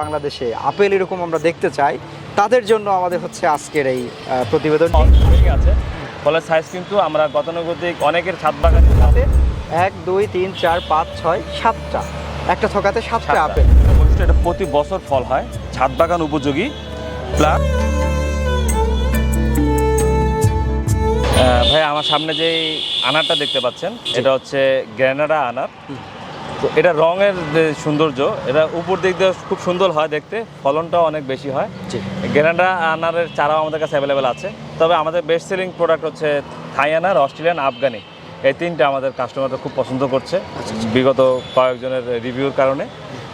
বাংলাদেশে আপেল এরকম আমরা দেখতে চাই। তাদের জন্য আমাদের হচ্ছে আজকের এই প্রতিবেদন আছে। ফলের সাইজ কিন্তু আমরা গতানুগতিক অনেকের ছাদ বাগানে হাতে এক দুই তিন চার পাঁচ ছয় সাতটা। একটা থকাতে সাতটা আপেল। এটা প্রতি বছর ফল হয়। ছাদ বাগান উপযোগী। প্লাস ভাই আমার সামনে যে আনারটা দেখতে পাচ্ছেন এটা হচ্ছে গ্র্যানাডা আনার। তো এটা রঙের যে সৌন্দর্য এটা উপর দিক দিয়ে খুব সুন্দর হয় দেখতে ফলনটাও অনেক বেশি হয়। গ্যানাডা আনারের চারাও আমাদের কাছে অ্যাভেলেবেল আছে। তবে আমাদের বেস্ট সেলিং প্রোডাক্ট হচ্ছে থাই আনার অস্ট্রেলিয়ান আফগানি। এই তিনটা আমাদের কাস্টমাররা খুব পছন্দ করছে। বিগত কয়েকজনের রিভিউর কারণে।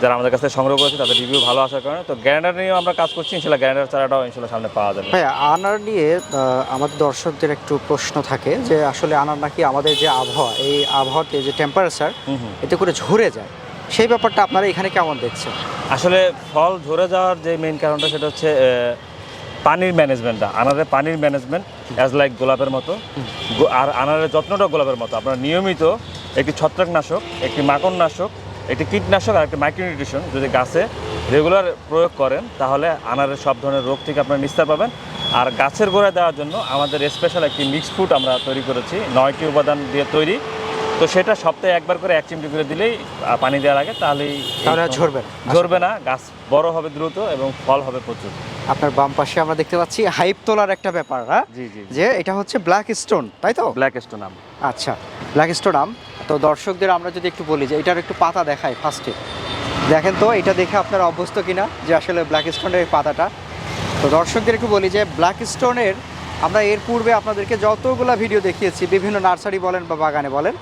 যারা আমাদের কাছে সংগ্রহ করেছে তাদের রিভিউ ভালো আসার কারণে। তো গ্যারান্ডার নিয়েও আমরা কাজ করছি ইনশাল্লাহ গ্যারান্ডার চারাটাও ইনশাল্লাহ সামনে পাওয়া যাবে। ভাইয়া আনার নিয়ে আমাদের দর্শকদের একটু প্রশ্ন থাকে যে আসলে আনার নাকি আমাদের যে আবহাওয়া এই আবহাওয়াতে যে টেম্পারেচার। এতে করে ঝরে যায়। সেই ব্যাপারটা আপনারা এখানে কেমন দেখছেন? আসলে ফল ঝরে যাওয়ার যে মেইন কারণটা সেটা হচ্ছে পানির ম্যানেজমেন্টটা আনারের পানির ম্যানেজমেন্ট অ্যাজ লাইক গোলাপের মতো। আর আনারের যত্নটা গোলাপের মতো। আপনার নিয়মিত একটি ছত্রাকনাশক একটি মাকড়নাশক একটি কীটনাশক আর একটি মাইক্রোনিউট্রিশন যদি গাছে রেগুলার প্রয়োগ করেন, তাহলে আনারের সব ধরনের রোগ থেকে আপনারা নিস্তার পাবেন। আর গাছের গোড়ায় দেওয়ার জন্য আমাদের স্পেশাল একটি মিক্সড ফুড আমরা তৈরি করেছি। নয়টি উপাদান দিয়ে তৈরি। তো সেটা সপ্তাহে একবার করে এক চিমটি করে দিলেই পানি দেওয়ার আগে তাহলেই তাহলে ঝরবে না। ঝরবে না গাছ বড় হবে দ্রুত এবং ফল হবে প্রচুর। আপনার বাম পাশে আমরা দেখতে পাচ্ছি হাইপ তোলার একটা ব্যাপার হ্যাঁ? জি জি যে এটা হচ্ছে ব্ল্যাক স্টোন তাই তো? ব্ল্যাক স্টোন আম। আচ্ছা ব্ল্যাক স্টোন আম। তো দর্শকদের আমরা যদি একটু বলি যে এটার একটু পাতা দেখাই ফার্স্টে দেখেন তো এটা দেখে আপনারা অভ্যস্ত কিনা যে আসলে ব্ল্যাক স্টোনের এই পাতাটা। তো দর্শকদের একটু বলি যে ব্ল্যাক স্টোনের আমরা এর পূর্বে আপনাদেরকে যতগুলা ভিডিও দেখিয়েছি বিভিন্ন নার্সারি বলেন বা বাগানে বলেন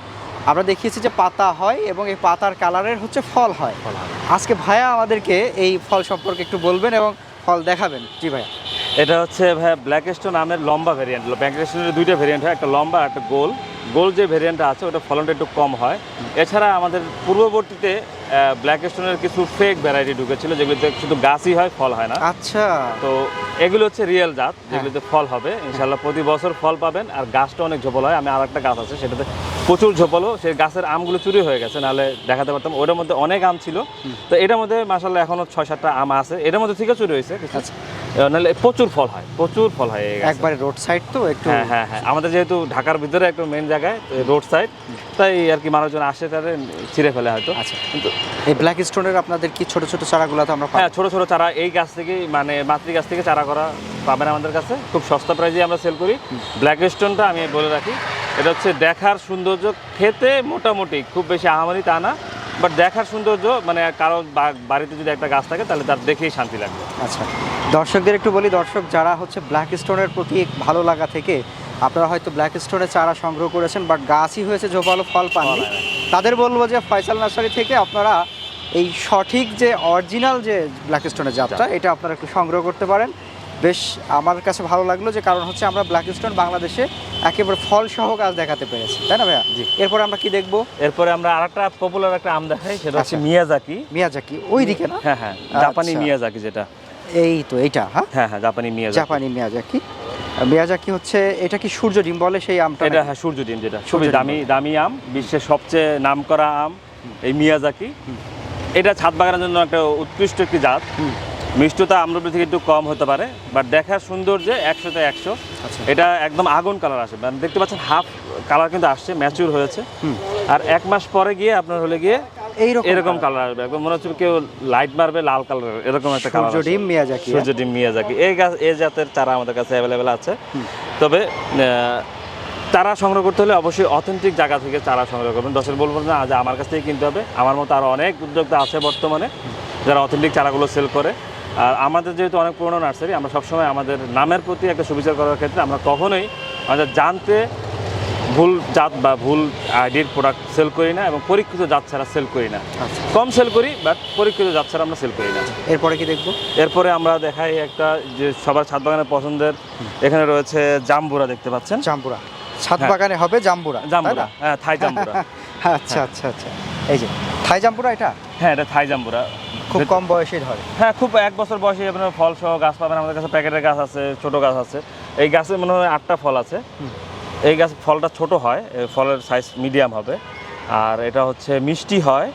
আমরা দেখিয়েছি যে পাতা হয় এবং এই পাতার কালারের হচ্ছে ফল হয়। আজকে ভাইয়া আমাদেরকে এই ফল সম্পর্কে একটু বলবেন এবং ফল দেখাবেন। জি ভাইয়া। এটা হচ্ছে ভাইয়া ব্ল্যাক স্টোন আমের লম্বা ভেরিয়েন্ট ব্ল্যাক স্টোনের দুইটা ভেরিয়েন্ট হয় একটা লম্বা একটা গোল। গোল যে ভেরিয়েন্টটা আছে ওটা ফলনটা একটু কম হয়। এছাড়া আমাদের পূর্ববর্তীতে ব্ল্যাক স্টোনের কিছু ফেক ভ্যারাইটি ঢুকেছিল যেগুলোতে শুধু গাছই হয় ফল হয় না। আচ্ছা। তো এগুলো হচ্ছে রিয়েল জাত যেগুলোতে ফল হবে। ইনশাল্লাহ প্রতি বছর ফল পাবেন আর গাছটা অনেক ঝোপাল হয়। আমি আর একটা গাছ আছে সেটাতে প্রচুর ঝোপালো। সেই গাছের আমগুলো চুরি হয়ে গেছে নাহলে দেখাতে পারতাম। ওটার মধ্যে অনেক আম ছিল। তো এটার মধ্যে মাসাল্লাহ এখনও ছয় সাতটা আম আছে। এটার মধ্যে থেকে চুরি হয়েছে কিছু নাহলে প্রচুর ফল হয় প্রচুর ফল হয় একবারে রোড সাইড তো একটু হ্যাঁ হ্যাঁ হ্যাঁ। আমাদের যেহেতু ঢাকার ভিতরে একটা মেন জায়গায় রোড সাইড তাই আর কি মানুষজন আসে তাদের ছিঁড়ে ফেলে হয়তো। আচ্ছা। কিন্তু এই ব্ল্যাক স্টোনের আপনাদের কি ছোট ছোট চারাগুলো তো আমরা? হ্যাঁ ছোট ছোট চারা এই গাছ থেকে মানে মাতৃ গাছ থেকে চারা করা পাবেন আমাদের কাছে। খুব সস্তা প্রাইজে আমরা সেল করি। ব্ল্যাক স্টোনটা আমি বলে রাখি এটা হচ্ছে দেখার সৌন্দর্য খেতে মোটামুটি খুব বেশি আহামারি তা না। বাট দেখার সৌন্দর্য মানে কারও বাড়িতে যদি একটা গাছ থাকে তাহলে তার দেখেই শান্তি লাগবে। আচ্ছা। দর্শকদের একটু বলি দর্শক যারা হচ্ছে ব্ল্যাক স্টোনের প্রতি ভালো লাগা থেকে আপনারা হয়তো ব্ল্যাক স্টোনের চারা সংগ্রহ করেছেন বাট গাছই হয়েছে ঝোপালো ফল পাননি। তাদের বলব যে ফয়সাল নার্সারি থেকে আপনারা এই সঠিক যে অরিজিনাল যে ব্ল্যাক স্টোনের জাতটা এটা আপনারা একটু সংগ্রহ করতে পারেন। বেশ আমার কাছে ভালো লাগল যে কারণ হচ্ছে আমরা ব্ল্যাক স্টোন বাংলাদেশে একেবারে ফল সহ গাছ দেখাতে পেরেছি। তাই না ভাইয়া? জি। এরপরে আমরা কি দেখব? এরপরে আমরা আরেকটা পপুলার একটা আম দেখাই সেটা হচ্ছে। মিয়াজাকি মিয়াজাকি ওই দিকে না? হ্যাঁ হ্যাঁ জাপানি আচ্ছা। মিয়াজাকি যেটা। এই তো এইটা হ্যাঁ? হ্যাঁ হ্যাঁ জাপানি মিয়াজাকি। জাপানি মিয়াজাকি। মিয়াজাকি হচ্ছে এটা কি সূর্য ডিম বলে সেই আমটা এটা হ্যাঁ সূর্য ডিম যেটা। সূর্য খুবই দামি দামি আম বিশ্বের সবচেয়ে নামকরা আম এই মিয়াজাকি। এটা ছাদ বাগানের জন্য একটা উৎকৃষ্ট একটি জাত। হুম। মিষ্টতা আম্রপি থেকে একটু কম হতে পারে বাট দেখার সৌন্দর্যে একশোতে একশো। আচ্ছা। এটা একদম আগুন কালার আসে। মানে দেখতে পাচ্ছেন হাফ কালার কিন্তু আসছে ম্যাচিউর হয়েছে। আর এক মাস পরে গিয়ে আপনার হলে গিয়ে এরকম কালার আসবে। একদম মনে হচ্ছে কেউ লাইট মারবে লাল কালার এরকম একটা কালার সূর্য ডিম মিয়াজাকি সূর্য ডিম মিয়াজাকি। এই গাছ এই জাতের চারা আমাদের কাছে অ্যাভেলেবেল আছে। তবে চারা সংগ্রহ করতে হলে অবশ্যই অথেন্টিক জায়গা থেকে চারা সংগ্রহ করবেন। দশের বলব না যে আমার কাছ থেকে কিনতে হবে। আমার মতো আরও অনেক উদ্যোক্তা আছে বর্তমানে যারা অথেন্টিক চারাগুলো সেল করে। আর আমাদের যেহেতু অনেক পুরনো নার্সারি আমরা সবসময় আমাদের নামের প্রতি একটা সুবিচার করার ক্ষেত্রে আমরা কখনোই আমাদের জানতে ভুল জাত বা ভুল আইডির প্রোডাক্ট সেল করি না এবং পরীক্ষিত জাত ছাড়া সেল করি না। আচ্ছা। কম সেল করি বাট পরীক্ষিত জাত ছাড়া আমরা সেল করি না। এরপরে কি দেখব? এরপরে আমরা দেখাই একটা যে সবার ছাদ বাগানের পছন্দের এখানে রয়েছে জাম্বুরা দেখতে পাচ্ছেন? জাম্বুরা। ছাদ হ্যাঁ। বাগানে হবে জাম্বুরা জাম্বুরা হ্যাঁ থাই জাম্বুরা। আচ্ছা আচ্ছা আচ্ছা। এই যে থাই জাম্বুরা এটা? হ্যাঁ এটা থাই জাম্বুরা। খুব কম বয়সে ধরে। হ্যাঁ খুব এক বছর বয়সে আপনার ফল সহ গাছ পাবেন। আমাদের কাছে প্যাকেটের গাছ আছে ছোট গাছ আছে। এই গাছে মনে হয় আটটা ফল আছে। এই গাছ ফলটা ছোট হয় ফলের সাইজ মিডিয়াম হবে। আর এটা হচ্ছে মিষ্টি হয়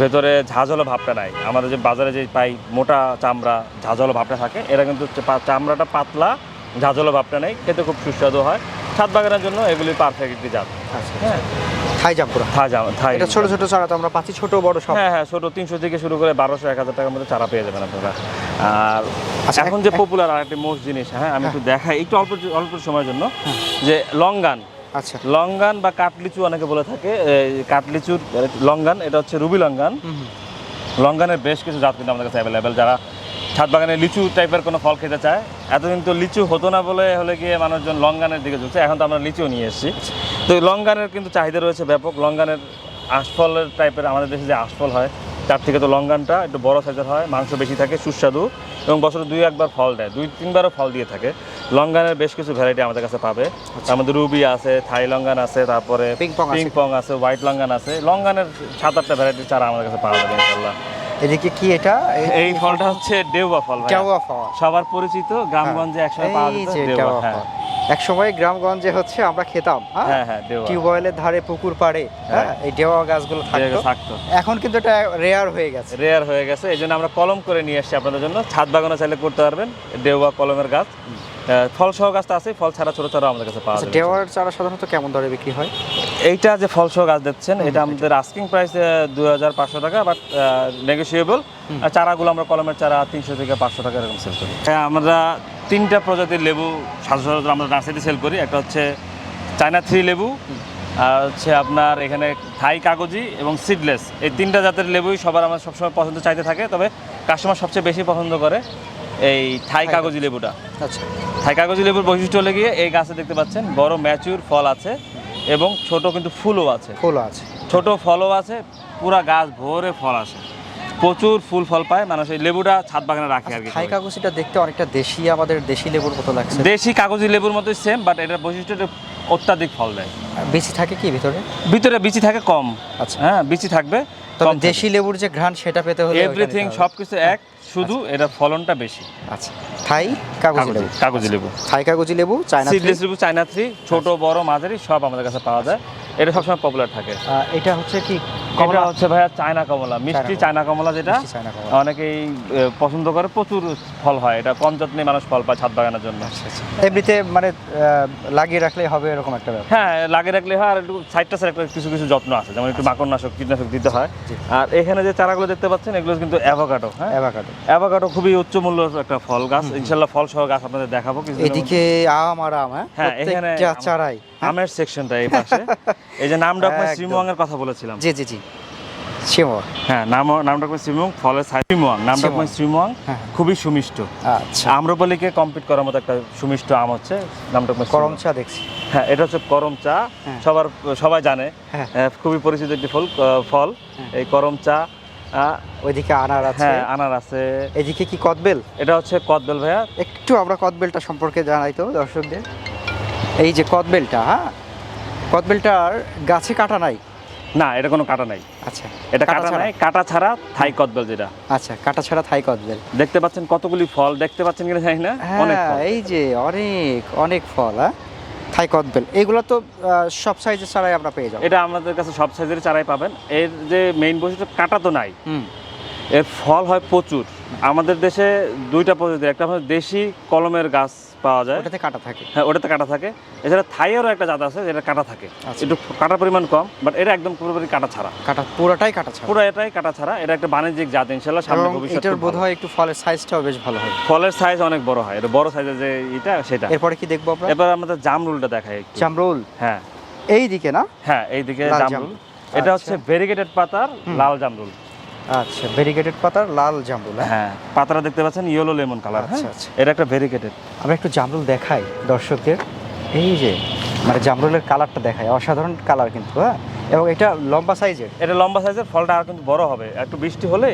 ভেতরে ঝাঁঝালো ভাবটা নাই। আমাদের যে বাজারে যে পাই মোটা চামড়া ঝাঁঝালো ভাবটা থাকে এটা কিন্তু হচ্ছে চামড়াটা পাতলা ঝাঁঝালো ভাবটা নেই। খেতে খুব সুস্বাদু হয়। ছাদ বাগানের জন্য এগুলি পারফেক্ট একটি জাত। আচ্ছা হ্যাঁ। থাই জাম্পুরা থা জাম- থাই এটা ছোট ছোট চারা তো আমরা পাচ্ছি ছোট বড় সব। হ্যাঁ হ্যাঁ ছোট তিনশো থেকে শুরু করে বারোশো এক হাজার টাকার মধ্যে চারা পেয়ে যাবেন আপনারা। আর আচ্ছা, এখন যে পপুলার আর একটি মোস্ট জিনিস হ্যাঁ আমি একটু দেখাই একটু অল্প অল্প সময়ের জন্য। যে লঙ্গান। আচ্ছা। লঙ্গান বা কাঠলিচু অনেকে বলে থাকে এই কাঠলিচুর লঙ্গান এটা হচ্ছে রুবি লঙ্গান। লঙ্গানের বেশ কিছু জাত কিন্তু আমাদের কাছে অ্যাভেলেবেল যারা ছাদ বাগানে লিচু টাইপের কোনো ফল খেতে চায়? এতদিন তো লিচু হতো না বলে হলে গিয়ে মানুষজন লঙ্গানের দিকে ঝুঁকছে এখন তো আমরা লিচুও নিয়ে এসেছি। তো লঙ্গানের কিন্তু চাহিদা রয়েছে ব্যাপক। লঙ্গানের আশফলের টাইপের আমাদের দেশে যে আশফল হয় তার থেকে তো লঙ্গানটা একটু বড় সাইজের হয় মাংস বেশি থাকে সুস্বাদু এবং বছরে দুই একবার ফল দেয় দুই তিনবারও ফল দিয়ে থাকে। লঙ্গানের বেশ কিছু ভ্যারাইটি আমাদের কাছে পাবে। তার মধ্যে রুবি আছে থাই লঙ্গান আছে তারপরে পিংপং আছে। পিংপং আছে হোয়াইট লঙ্গান আছে। লঙ্গানের সাত আটটা ভ্যারাইটির চারা আমাদের কাছে পাওয়া যাবে ইনশাল্লাহ এদিকে কি এটা? এই ফলটা হচ্ছে দেওয়া ফল ভাইয়া। ফল। সবার পরিচিত গ্রামগঞ্জে একসময় পাওয়া যেত হ্যাঁ। ফল। এক সময় গ্রামগঞ্জে হচ্ছে আমরা খেতাম হ্যাঁ? হ্যাঁ হ্যাঁ টিউবওয়েলের ধারে পুকুর পাড়ে হ্যাঁ। এই ডেওয়া গাছগুলো থাকতো। এখন কিন্তু এটা রেয়ার হয়ে গেছে। রেয়ার হয়ে গেছে এই জন্য আমরা কলম করে নিয়ে এসেছি আপনাদের জন্য। ছাদ বাগানো চাইলে করতে পারবেন দেওয়া কলমের গাছ। ফল সহ গাছটা আছে ফল ছাড়া ছোট ছোট আমাদের কাছে পাওয়া আচ্ছা যাবে। ডেওয়ার চারা সাধারণত কেমন দরে বিক্রি হয়? এইটা যে ফলসহ গাছ দেখছেন এটা আমাদের আস্কিং প্রাইস দুই হাজার পাঁচশো টাকা বাট নেগোসিয়েবল আর চারাগুলো আমরা কলমের চারা তিনশো থেকে পাঁচশো টাকা এরকম সেল করি। হ্যাঁ, আমরা তিনটা প্রজাতির লেবু সচরাচর আমরা নার্সারিতে সেল করি। একটা হচ্ছে চায়না থ্রি লেবু আর হচ্ছে আপনার এখানে থাই কাগজি এবং সিডলেস এই তিনটা জাতের লেবুই সবার আমার সবসময় পছন্দ চাইতে থাকে তবে কাস্টমার সবচেয়ে বেশি পছন্দ করে এই থাই কাগজি লেবুটা। আচ্ছা। থাই কাগজি লেবুর বৈশিষ্ট্য হলে গিয়ে এই গাছে দেখতে পাচ্ছেন বড় ম্যাচুর ফল আছে। এবং ছোট কিন্তু ফুলও আছে। ফুল আছে। ছোট ফলও আছে পুরা গাছ ভরে ফল আসে। প্রচুর ফুল ফল পায় মানুষ এই লেবুটা ছাদ বাগানে রাখে আর কি। খাই। কাগজিটা দেখতে অনেকটা দেশি আমাদের দেশি লেবুর মতো লাগছে। দেশি কাগজি লেবুর মতোই সেম বাট এটার বৈশিষ্ট্যটা অত্যাধিক ফল দেয়। বেশি থাকে কি ভিতরে? ভিতরে বিচি থাকে কম। আচ্ছা। হ্যাঁ বিচি থাকবে। তবে দেশি লেবুর যে ঘ্রাণ সেটা পেতে হলে এভরিথিং সবকিছু এক শুধু এটা ফলনটা বেশি। আচ্ছা। থাই কাগজি কাগজি লেবু। কাগজি লেবু। থাই কাগজি লেবু চায়না সিডলেস লেবু চায়না থ্রি ছোট বড় মাঝারি সব আমাদের কাছে পাওয়া যায়। এটা সবসময় পপুলার থাকে। এটা হচ্ছে কি? কমলা হচ্ছে ভাইয়া চায়না কমলা মিষ্টি চায়না কমলা যেটা। অনেকেই পছন্দ করে প্রচুর ফল হয়। এটা কম যত্নে মানুষ ফল পায় ছাদ বাগানের জন্য। এমনিতে মানে লাগিয়ে রাখলেই হবে এরকম একটা ব্যাপার? হ্যাঁ লাগিয়ে রাখলে হয় আর একটু সাইডটা সাইড কিছু কিছু যত্ন আছে। যেমন একটু মাকড়নাশক কীটনাশক দিতে হয়। আর এখানে যে চারাগুলো দেখতে পাচ্ছেন এগুলো কিন্তু অ্যাভোকাডো হ্যাঁ? অ্যাভাকাডো অ্যাভোকাডো খুবই উচ্চ মূল্যের একটা ফল গাছ। ইনশাল্লাহ ফল সহ গাছ আপনাদের দেখাবো এদিকে আম আর আম হ্যাঁ? হ্যাঁ, এখানে চারাই আমের সেকশনটা এই পাশে। এই যে নাম ডকমে। শ্রীমোয়াং এর কথা বলেছিলাম। জি জি জি। হ্যাঁ নাম নাম ডকমে শ্রীমোয়াং ফলের সাইজ নাম ডকমে শ্রীমোয়াং। শ্রীমোয়াং হ্যাঁ। খুবই সুমিষ্ট। আচ্ছা। আম্রপালিকে কম্পিট করার মতো একটা সুমিষ্ট আম হচ্ছে নাম ডকমে করম চা দেখছি। হ্যাঁ এটা হচ্ছে করম চা। হ্যাঁ। সবার সবাই জানে। হ্যাঁ। খুবই পরিচিত একটি ফল ফল। হ্যাঁ। এই করম চা ওইদিকে আনার আছে। হ্যাঁ আনার আছে। এদিকে কি কদবেল? এটা হচ্ছে কদবেল ভাইয়া। একটু আমরা কদবেলটা সম্পর্কে জানাই তো দর্শকদের। এই যে কদবেলটা হ্যাঁ? কদবেলটার গাছে কাটা নাই? না এটা কোনো কাটা নাই। আচ্ছা এটা কাটা নাই কাটা ছাড়া থাই কদবেল যেটা। আচ্ছা কাটা ছাড়া থাই কদবেল। দেখতে পাচ্ছেন কতগুলি ফল দেখতে পাচ্ছেন কিনা জানি না অনেক হ্যাঁ ফল। এই যে অনেক অনেক ফল হ্যাঁ? থাই কদবেল এগুলো তো সব সাইজের চারাই আমরা পেয়ে যাব। এটা আমাদের কাছে সব সাইজের চারাই পাবেন। এর যে মেইন বৈশিষ্ট্য কাটা তো নাই। এর ফল হয় প্রচুর। আমাদের দেশে দুইটা প্রজাতির একটা হচ্ছে দেশি কলমের গাছ পাওয়া যায়। ওটাতে কাটা থাকে। হ্যাঁ ওটাতে কাটা থাকে। এছাড়া থাইয়েরও একটা জাত আছে যেটা কাটা থাকে। আচ্ছা। একটু কাটার পরিমাণ কম বাট এটা একদম পুরোপুরি কাটা ছাড়া। কাটা পুরোটাই কাটা ছাড়া। পুরো এটাই কাটা ছাড়া। এটা একটা বাণিজ্যিক জাত ইনশাল্লাহ সামনে এবং ভবিষ্যৎ এটার খুব বোধ হয় একটু ফলের সাইজটাও বেশ ভালো হবে। ফলের সাইজ অনেক বড় হয়। এটা বড় সাইজের যে এটা সেটা। এরপরে কি দেখব আমরা? এবার আমাদের জামরুলটা দেখাই একটু। চামরুল হ্যাঁ। এই দিকে না? হ্যাঁ এইদিকে লাল জামরুল। জামরুল। এটা আচ্ছা। হচ্ছে ভেরিগেটেড পাতার লাল জামরুল। আচ্ছা ভেরিগেটেড পাতার লাল জামরুল হ্যাঁ? হ্যাঁ পাতাটা দেখতে পাচ্ছেন ইয়েলো লেমন কালার হ্যাঁ? আচ্ছা, আচ্ছা। এটা একটা ভেরিগেটেড আমরা একটু জামরুল দেখাই দর্শকদের। এই যে মানে জামরুলের কালারটা দেখাই অসাধারণ কালার কিন্তু হ্যাঁ? এবং এটা লম্বা সাইজের। এটা লম্বা সাইজের ফলটা আর কিন্তু বড় হবে। একটু বৃষ্টি হলে।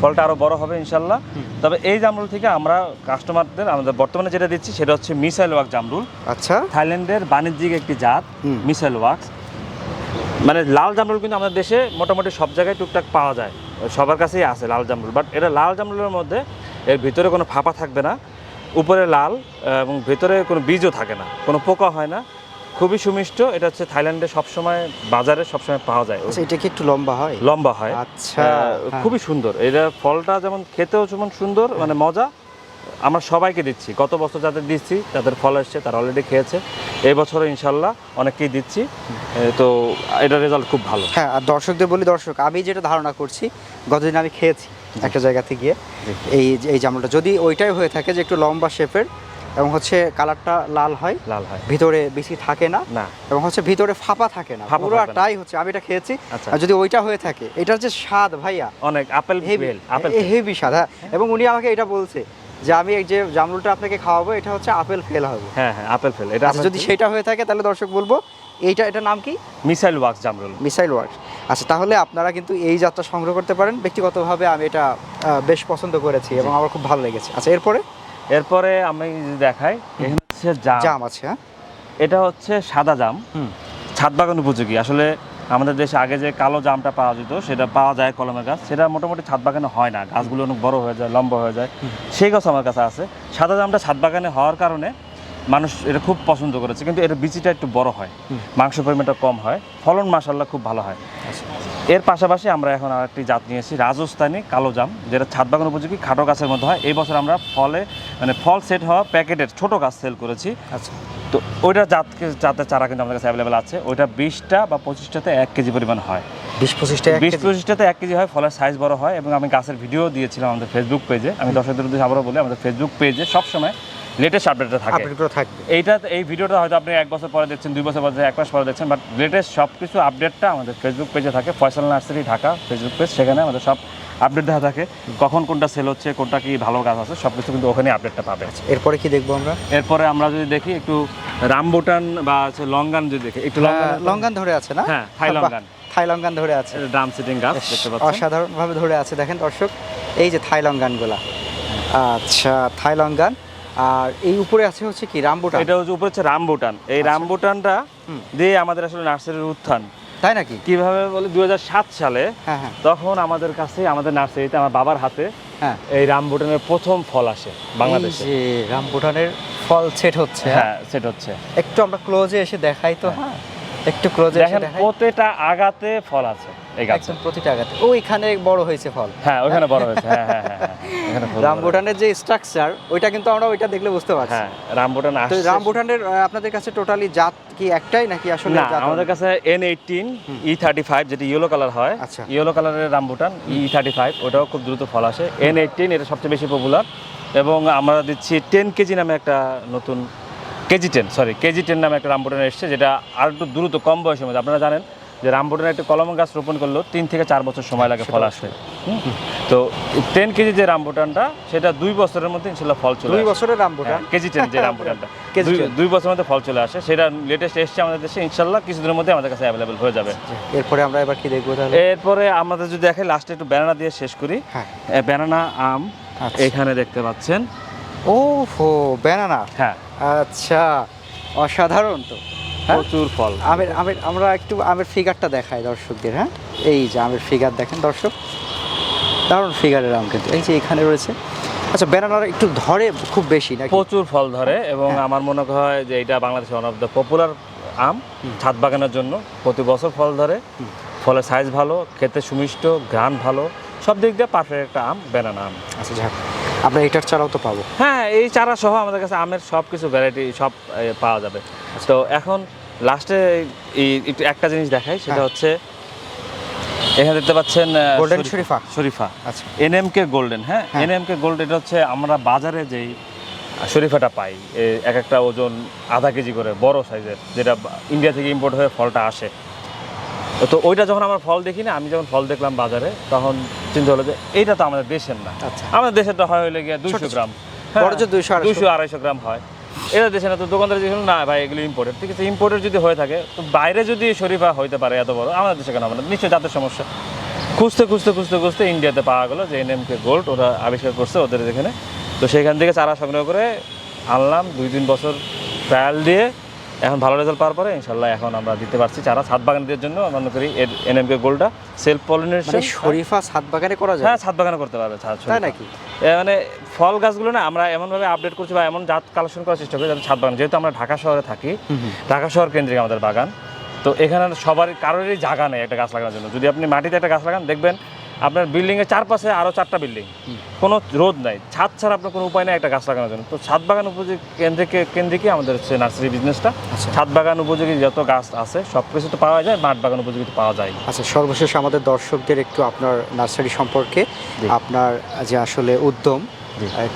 ফলটা আরও বড় হবে ইনশাল্লাহ। তবে এই জামরুল থেকে আমরা কাস্টমারদের আমাদের বর্তমানে যেটা দিচ্ছি সেটা হচ্ছে মিসাইল ওয়াক জামরুল। আচ্ছা। থাইল্যান্ডের বাণিজ্যিক একটি জাত। মিসাইল ওয়াক্স মানে লাল জামরুল কিন্তু আমাদের দেশে মোটামুটি সব জায়গায় টুকটাক পাওয়া যায়। সবার কাছেই আছে লাল জামরুল বাট এটা লাল জামরুলের মধ্যে এর ভিতরে কোনো ফাঁপা থাকবে না উপরে লাল এবং ভেতরে কোনো বীজও থাকে না কোনো পোকা হয় না খুবই সুমিষ্ট এটা হচ্ছে থাইল্যান্ডে সবসময় বাজারে সবসময় পাওয়া যায় আচ্ছা এটা কি একটু লম্বা হয় লম্বা হয় আচ্ছা। খুবই সুন্দর এটা ফলটা যেমন খেতেও যেমন সুন্দর মানে মজা আমরা সবাইকে দিচ্ছি। গত বছর যাদের দিচ্ছি তাদের ফল এসছে তারা অলরেডি খেয়েছে। এই বছরও ইনশাল্লাহ অনেককেই দিচ্ছি। তো এটার রেজাল্ট খুব ভালো। হ্যাঁ আর দর্শকদের বলি দর্শক আমি যেটা ধারণা করছি গতদিন আমি খেয়েছি একটা জায়গাতে গিয়ে। এই এই জামরুলটা যদি ওইটাই হয়ে থাকে যে একটু লম্বা শেপের এবং হচ্ছে কালারটা লাল হয় লাল হয়। ভিতরে বেশি থাকে না না। এবং হচ্ছে ভিতরে ফাঁপা থাকে না। পুরোটাই হচ্ছে আমি এটা খেয়েছি। আচ্ছা। আর যদি ওইটা হয়ে থাকে এটার যে স্বাদ ভাইয়া অনেক আপেল হেভি আপেল হেভি স্বাদ হ্যাঁ। এবং উনি আমাকে এটা বলছে যে আমি এই যে জামরুলটা আপনাকে খাওয়াবো এটা হচ্ছে আপেল ফেল হবে। হ্যাঁ হ্যাঁ আপেল ফেল। এটা আচ্ছা যদি সেটা হয়ে থাকে তাহলে দর্শক বলব এইটা এটা নাম কি? মিসাইল ওয়াক্স জামরুল। মিসাইল ওয়ার্কস আচ্ছা তাহলে আপনারা কিন্তু এই যাত্রা সংগ্রহ করতে পারেন। ব্যক্তিগতভাবে আমি এটা বেশ পছন্দ করেছি এবং আমার খুব ভালো লেগেছে। আচ্ছা এরপরে? এরপরে আমি দেখাই এখানে হচ্ছে জাম আছে হ্যাঁ। এটা হচ্ছে সাদা জাম। হুম। ছাদ বাগান উপযোগী। আসলে আমাদের দেশে আগে যে কালো জামটা পাওয়া যেত সেটা পাওয়া যায় কলমের গাছ। সেটা মোটামুটি ছাদ বাগানে হয় না। গাছগুলো অনেক বড় হয়ে যায় লম্বা হয়ে যায়। সেই গাছ আমার কাছে আছে। সাদা জামটা ছাদ বাগানে হওয়ার কারণে মানুষ এটা খুব পছন্দ করেছে কিন্তু এর বিচিটা একটু বড় হয়। মাংস পরিমাণটা কম হয়। ফলন মাসাল্লাহ খুব ভালো হয়। এর পাশাপাশি আমরা এখন আর একটি জাত নিয়েছি রাজস্থানী কালো জাম যেটা ছাদ বাগান উপযোগী খাটো গাছের মধ্যে হয়। এই বছর আমরা ফলে মানে ফল সেট হওয়া প্যাকেটের ছোট গাছ সেল করেছি। আচ্ছা। তো ওইটা জাত জাতের চারা কিন্তু আমাদের কাছে অ্যাভেলেবেল আছে। ওইটা বিশটা বা পঁচিশটাতে এক কেজি পরিমাণ হয়। বিশ পঁচিশটা বিশ পঁচিশটাতে এক কেজি হয় ফলের সাইজ বড় হয় এবং আমি গাছের ভিডিও দিয়েছিলাম আমাদের ফেসবুক পেজে আমি দর্শকদের উদ্দেশ্যে আবারও বলি আমাদের ফেসবুক পেজে সবসময় লেটেস্ট আপডেটটা থাকে। আপডেটগুলো থাকবে। এইটা এই ভিডিওটা হয়তো আপনি এক বছর পরে দেখছেন দুই বছর পরে এক মাস পরে দেখছেন বাট লেটেস্ট সব কিছু আপডেটটা আমাদের ফেসবুক পেজে থাকে। Faisal nursery Dhaka Facebook page সেখানে আমাদের সব আপডেট দেওয়া থাকে। কখন কোনটা সেল হচ্ছে কোনটা কি ভালো গাছ আছে সব কিছু কিন্তু ওখানে আপডেটটা পাবে। এরপরে কি দেখব আমরা? এরপরে আমরা যদি দেখি একটু রামবুটান বা লঙ্গান যদি দেখি একটু লঙ্গান ধরে আছে না? হ্যাঁ, থাই লঙ্গান। থাই লঙ্গান ধরে আছে। ড্রাম সিটিং গাছ দেখতে পাচ্ছেন। অসাধারণভাবে ধরে আছে দেখেন দর্শক। এই যে থাই লঙ্গানগুলা। আচ্ছা থাই লঙ্গান। আর এই উপরে আছে হচ্ছে কি রামবুটান? এটা হচ্ছে উপরে হচ্ছে রামবুটান। এই রামবুটানটা আচ্ছা। দিয়ে আমাদের আসলে নার্সারির উত্থান। তাই নাকি? কীভাবে বলে? দুই হাজার সাত সালে হ্যাঁ হ্যাঁ। তখন আমাদের কাছে আমাদের নার্সারিতে আমার বাবার হাতে হ্যাঁ। এই রামবুটানের প্রথম ফল আসে বাংলাদেশে। রাম ভুটানের রামবুটানের ফল সেট হচ্ছে হ্যাঁ? সেট হচ্ছে। একটু আমরা ক্লোজে এসে দেখাই তো হ্যাঁ। একটু ক্লোজে দেখেন প্রতিটা আগাতে ফল আছে। এই গাছে একদম প্রতিটা আগাতে ও এখানে বড় হয়েছে ফল। হ্যাঁ ওখানে বড় হয়েছে হ্যাঁ হ্যাঁ হ্যাঁ হ্যাঁ, রামবুটানের যে স্ট্রাকচার ওইটা কিন্তু আমরা ওইটা দেখলে বুঝতে। পারছি। হ্যাঁ রামবুটান তো রামবুটানের আপনাদের কাছে টোটালি জাত কি একটাই নাকি আসলে না আমাদের কাছে N eighteen E thirty five যেটি ইয়েলো কালার হয় আচ্ছা। ইয়েলো কালারের রামবুটান ই থার্টি ফাইভ ওটাও খুব দ্রুত ফল আসে। এন এইটিন এটা সবচেয়ে বেশি পপুলার এবং আমরা দিচ্ছি টেন কেজি নামে একটা নতুন KG ten sorry KG ten নামে একটা রামবুটান এসছে যেটা আর একটু দ্রুত কম বয়সের মধ্যে। আপনারা জানেন যে রামবুটানের একটা কলম গাছ রোপণ করলেও তিন থেকে চার বছর সময় লাগে ফল আসতে? তো টেন কেজি যে রামবুটানটা সেটা দুই বছরের মধ্যে ইনশাল্লাহ ফল চলে দুই বছরের রামবুটান হ্যাঁ, কেজি টেন যে রামবুটানটা দুই- বছরের মধ্যে ফল চলে আসে। সেটা লেটেস্ট এসছে আমাদের দেশে ইনশাল্লাহ কিছুদিনের মধ্যে আমাদের কাছে অ্যাভেলেবেল হয়ে যাবে। এরপরে আমরা এবার কি দেখব এরপরে আমাদের যদি দেখে লাস্টে একটু ব্যানানা দিয়ে শেষ করি। ব্যানানা আম আচ্ছা। এখানে দেখতে পাচ্ছেন। ও ব্যানানা হ্যাঁ। আচ্ছা অসাধারণ তো? প্রচুর ফল। আমের আমের আমরা একটু আমের ফিগারটা দেখাই দর্শকদের হ্যাঁ? এই যে আমের ফিগার দেখেন দর্শক। দারুণ ফিগারের আম কিন্তু। এই যে এখানে রয়েছে। আচ্ছা ব্যানানার একটু ধরে খুব বেশি না প্রচুর ফল ধরে এবং হ্যাঁ। আমার মনে হয় যে এটা বাংলাদেশে ওয়ান অফ দ্য পপুলার আম ছাদ বাগানের জন্য। প্রতি বছর ফল ধরে। ফলের সাইজ ভালো খেতে সুমিষ্ট ঘ্রাণ ভালো সব দিক দিয়ে পারফেক্ট একটা আম ব্যানানা আম। আচ্ছা যাক। আমরা এটার চারাও তো পাবো। হ্যাঁ এই চারা সহ আমাদের কাছে আমের সব কিছু ভ্যারাইটি সব পাওয়া যাবে। তো এখন লাস্টে একটু একটা জিনিস দেখাই সেটা হ্যাঁ। হচ্ছে এখানে দেখতে পাচ্ছেন গোল্ডেন শরীফা- শরীফা। আচ্ছা। এনএমকে গোল্ডেন হ্যাঁ? হ্যাঁ। এনএমকে গোল্ড এটা হচ্ছে আমরা বাজারে যেই শরীফাটা পাই এক একটা ওজন আধা কেজি করে বড় সাইজের যেটা ইন্ডিয়া থেকে ইম্পোর্ট হয়ে ফলটা আসে। তো ওইটা যখন আমার ফল দেখি না আমি যখন ফল দেখলাম বাজারে তখন চিন্তা হলো যে এইটা তো আমাদের দেশের না। আচ্ছা। আমাদের দেশেরটা হয় হলে গিয়ে দুইশো গ্রাম। বড় যে 200 আড়াইশো। দুশো আড়াইশো গ্রাম হয়। এটা দেশে না, তো দোকানদার দেশে না ভাই, এগুলো ইম্পোর্টেড ঠিক আছে? ইম্পোর্টেড যদি হয়ে থাকে, তো বাইরে যদি শরীফা হইতে পারে এত বড়, আমাদের দেশে কেন আমাদের নিশ্চয়ই জাতের সমস্যা। খুঁজতে খুঁজতে খুঁজতে খুঁজতে ইন্ডিয়াতে পাওয়া গেলো যে এনএমকে গোল্ড ওরা আবিষ্কার করছে ওদের এখানে। তো সেখান থেকে চারা সংগ্রহ করে আনলাম দুই তিন বছর ট্রায়াল দিয়ে এখন ভালো রেজাল্ট পাওয়ার পরে ইনশাল্লাহ এখন আমরা দিতে পারছি। চারা ছাদ বাগানদের জন্য আমরা মনে করি এনএমকে গোল্ডটা সেলফ মানে পলিনেশন শরীফা ছাদ বাগানে করা যায়? হ্যাঁ ছাদ বাগানে করতে পারবে ছাদ তাই নাকি? মানে ফল গাছগুলো না আমরা এমনভাবে আপডেট করছি বা এমন জাত কালেকশন করার চেষ্টা করি যাতে ছাদ বাগান যেহেতু আমরা ঢাকা শহরে থাকি ঢাকা শহর কেন্দ্রিক আমাদের বাগান। তো এখানে সবার কারোরই জায়গা নেই একটা গাছ লাগানোর জন্য। যদি আপনি মাটিতে একটা গাছ লাগান দেখবেন আপনার বিল্ডিংয়ের চারপাশে আরও চারটা বিল্ডিং কোনো রোদ নাই। ছাদ ছাড়া আপনার কোনো উপায় নেই একটা গাছ লাগানোর জন্য। তো ছাদ বাগান উপযোগী কেন্দ্রে কেন্দ্রিকই আমাদের হচ্ছে নার্সারি বিজনেসটা আচ্ছা। ছাদ বাগান উপযোগী যত গাছ আছে সব কিছু তো পাওয়া যায় মাঠ বাগান উপযোগী তো পাওয়া যায়। আচ্ছা সর্বশেষ আমাদের দর্শকদের একটু আপনার নার্সারি সম্পর্কে আপনার যে আসলে উদ্যম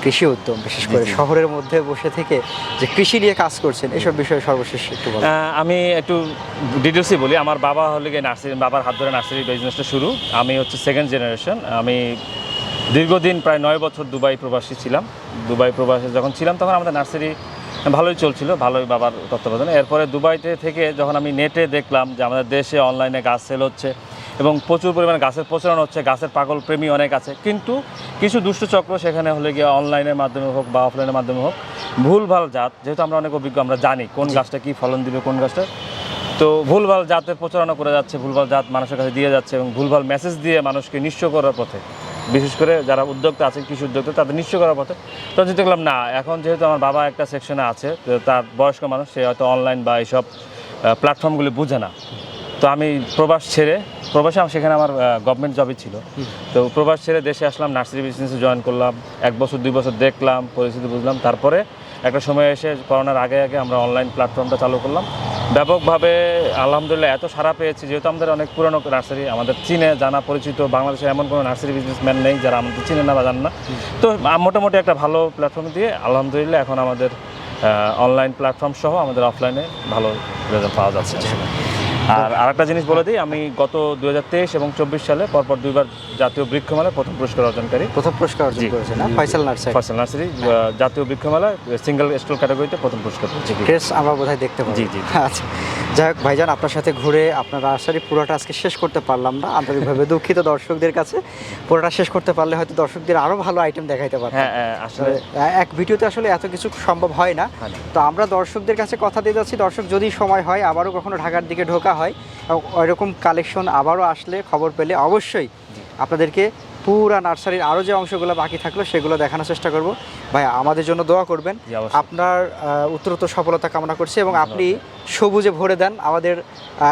কৃষি উদ্যম বিশেষ করে শহরের মধ্যে বসে থেকে যে কৃষি নিয়ে কাজ করছেন এসব বিষয়ে সর্বশেষ একটু আমি একটু ডিটেলসই বলি আমার বাবা হলে গিয়ে নার্সারি বাবার হাত ধরে নার্সারি বিজনেসটা শুরু। আমি হচ্ছে সেকেন্ড জেনারেশন আমি দীর্ঘদিন প্রায় নয় বছর দুবাই প্রবাসী ছিলাম। দুবাই প্রবাসী যখন ছিলাম তখন আমাদের নার্সারি ভালোই চলছিল ভালোই বাবার তত্ত্বাবধানে। এরপরে দুবাইতে থেকে যখন আমি নেটে দেখলাম যে আমাদের দেশে অনলাইনে গাছ সেল হচ্ছে এবং প্রচুর পরিমাণে গাছের প্রচলন হচ্ছে গাছের পাগল প্রেমী অনেক আছে। কিন্তু কিছু দুষ্ট চক্র সেখানে হলে গিয়ে অনলাইনের মাধ্যমে হোক বা অফলাইনের মাধ্যমে হোক ভুলভাল জাত যেহেতু আমরা অনেক অভিজ্ঞ আমরা জানি কোন গাছটা কী ফলন দিবে কোন গাছটা। তো ভুলভাল জাতের প্রচারণা করে যাচ্ছে ভুলভাল জাত মানুষের কাছে দিয়ে যাচ্ছে এবং ভুলভাল মেসেজ দিয়ে মানুষকে নিঃস্ব করার পথে বিশেষ করে যারা উদ্যোক্তা আছেন কৃষি উদ্যোক্তা তাদের নিঃস্ব করার পথে। তো চিন্তা করলাম না এখন যেহেতু আমার বাবা একটা সেকশনে আছে তার বয়স্ক মানুষ সে হয়তো অনলাইন বা এইসব প্ল্যাটফর্মগুলি বুঝে না। তো আমি প্রবাস ছেড়ে প্রবাসে আমার সেখানে আমার গভর্নমেন্ট জবই ছিল। তো প্রবাস ছেড়ে দেশে আসলাম নার্সারি বিজনেসে জয়েন করলাম। এক বছর দুই বছর দেখলাম পরিস্থিতি বুঝলাম। তারপরে একটা সময় এসে করোনার আগে আগে আমরা অনলাইন প্ল্যাটফর্মটা চালু করলাম। ব্যাপকভাবে আলহামদুলিল্লাহ এত সারা পেয়েছি। যেহেতু আমাদের অনেক পুরনো নার্সারি আমাদের চীনে জানা পরিচিত বাংলাদেশে এমন কোনো নার্সারি বিজনেসম্যান নেই যারা আমাদের চিনে না বা জানে না। তো মোটামুটি একটা ভালো প্ল্যাটফর্ম দিয়ে আলহামদুলিল্লাহ এখন আমাদের অনলাইন প্ল্যাটফর্ম সহ আমাদের অফলাইনে ভালো রেজাল্ট পাওয়া যাচ্ছে। আর আরেকটা জিনিস বলে দিই আমি গত দু হাজার তেইশ এবং চব্বিশ সালে পরপর দুইবার জাতীয় বৃক্ষমেলায় প্রথম পুরস্কার অর্জনকারী। প্রথম পুরস্কার অর্জন জি। করেছেন না? ফয়সাল নার্সারি ফার্সেল নার্সারি জাতীয় বৃক্ষমেলা সিঙ্গেল স্টল ক্যাটাগরিতে প্রথম পুরস্কার পেয়েছি। ড্রেস আমরা বোধহয় দেখতে পাবো। জি, জি। আচ্ছা যাই হোক ভাইজান আপনার সাথে ঘুরে আপনার নার্সারি পুরোটা আজকে শেষ করতে পারলাম না। আন্তরিকভাবে দুঃখিত দর্শকদের কাছে। পুরোটা শেষ করতে পারলে হয়তো দর্শকদের আরও ভালো আইটেম দেখাইতে পারতাম। হ্যাঁ হ্যাঁ, আসলে এক ভিডিওতে আসলে এত কিছু সম্ভব হয় না। হয় না। তো আমরা দর্শকদের কাছে কথা দিয়ে যাচ্ছি। দর্শক যদি সময় হয় আবারও কখনো ঢাকার দিকে ঢোকা হয় এবং ওইরকম কালেকশন আবারও আসলে খবর পেলে অবশ্যই আপনাদেরকে পুরা নার্সারির আরও যে অংশগুলো বাকি থাকল সেগুলো দেখানোর চেষ্টা করব। ভাই আমাদের জন্য দোয়া করবেন। আপনার উত্তরোত্তর সফলতা কামনা করছি এবং আপনি সবুজে ভরে দেন। আমাদের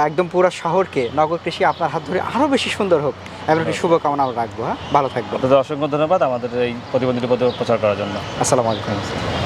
একদম পুরা শহরকে নগর কৃষি আপনার হাত ধরে আরও বেশি সুন্দর হোক। এমন একটি শুভকামনা আমরা রাখব হ্যাঁ? ভালো থাকব আপনাদের অসংখ্য ধন্যবাদ আমাদের এই প্রতিবন্ধী প্রচার করার জন্য। আসসালামু আলাইকুম।